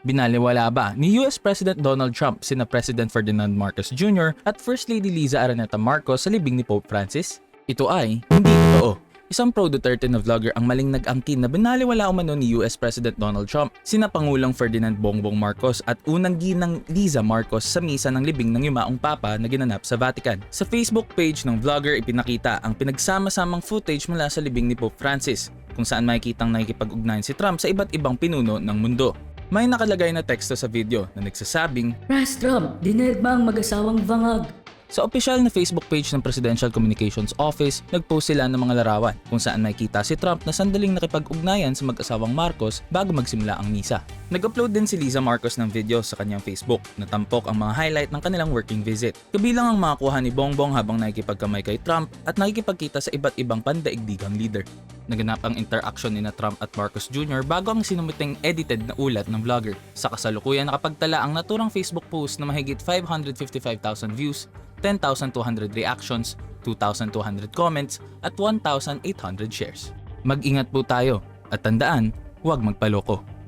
Binaliwala ba ni US President Donald Trump sina President Ferdinand Marcos Jr. at First Lady Liza Araneta Marcos sa libing ni Pope Francis? Ito ay hindi totoo. Isang pro-Duterte na vlogger ang maling nag-angkin na binaliwala umano ni US President Donald Trump, sina Pangulong Ferdinand Bongbong Marcos at unang ginang Liza Marcos sa misa ng libing ng yumaong papa na ginanap sa Vatican. Sa Facebook page ng vlogger ipinakita ang pinagsama-samang footage mula sa libing ni Pope Francis, kung saan makikitang nakikipag-ugnayan si Trump sa iba't ibang pinuno ng mundo. May nakalagay na teksto sa video na nagsasabing, Ras Trump, dinireg ba ang mag-asawang bangag? Sa opisyal na Facebook page ng Presidential Communications Office, nagpost sila ng mga larawan kung saan makikita si Trump na sandaling nakipag-ugnayan sa mag-asawang Marcos bago magsimula ang misa. Nag-upload din si Liza Marcos ng video sa kanyang Facebook na tampok ang mga highlight ng kanilang working visit. Kabilang ang mga kuha ni Bongbong habang nakikipagkamay kay Trump at nakikipagkita sa iba't ibang pandaigdigang leader. Naganap ang interaction ni na Trump at Marcos Jr. bago ang sinumiting edited na ulat ng vlogger. Sa kasalukuyan nakapagtala ang naturang Facebook post na mahigit 555,000 views 10,200 reactions, 2,200 comments, at 1,800 shares. Mag-ingat po tayo at tandaan, huwag magpaloko.